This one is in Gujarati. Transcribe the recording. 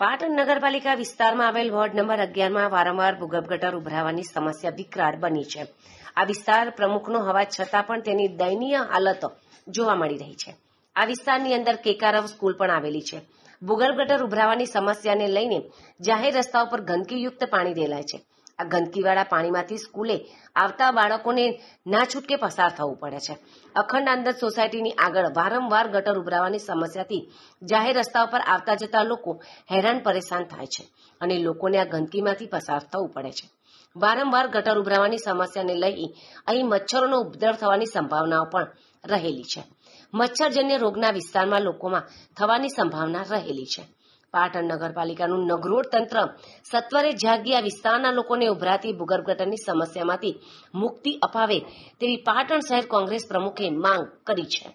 પાટણ નગરપાલિકા વિસ્તારમાં આવેલ વોર્ડ નંબર અગિયારમાં વારંવાર ભૂગર્ભ ગટર ઉભરાવાની સમસ્યા વિકરાળ બની છે. આ વિસ્તાર પ્રમુખનો હોવા છતાં પણ તેની દયનીય હાલત જોવા મળી રહી છે. આ વિસ્તારની અંદર કેકારવ સ્કૂલ પણ આવેલી છે. ભૂગર્ભ ગટર ઉભરાવાની સમસ્યાને લઈને જાહેર રસ્તાઓ પર ગંદકીયુક્ત પાણી રેલાય છે. આ ગંદકીવાળા પાણીમાંથી સ્કૂલે આવતા બાળકોને ના છૂટકે પસાર થવું પડે છે. અખંડ આનંદ સોસાયટીની આગળ વારંવાર ગટર ઉભરાવાની સમસ્યાથી જાહેર રસ્તા ઉપર આવતા જતા લોકો હેરાન પરેશાન થાય છે અને લોકોને આ ગંદકીમાંથી પસાર થવું પડે છે. વારંવાર ગટર ઉભરાવાની સમસ્યાને લઈ અહીં મચ્છરોનો ઉપદ્રવ થવાની સંભાવનાઓ પણ રહેલી છે. મચ્છરજન્ય રોગના વિસ્તારમાં લોકોમાં થવાની સંભાવના રહેલી છે. પાટણ નગરપાલિકાનું નગરોડ તંત્ર સત્વરે જાગી આ વિસ્તારના લોકોને ઉભરાતી ભૂગર્ભ ગટરની સમસ્યામાંથી મુક્તિ અપાવે તેવી પાટણ શહેર કોંગ્રેસ પ્રમુખે માંગ કરી છે.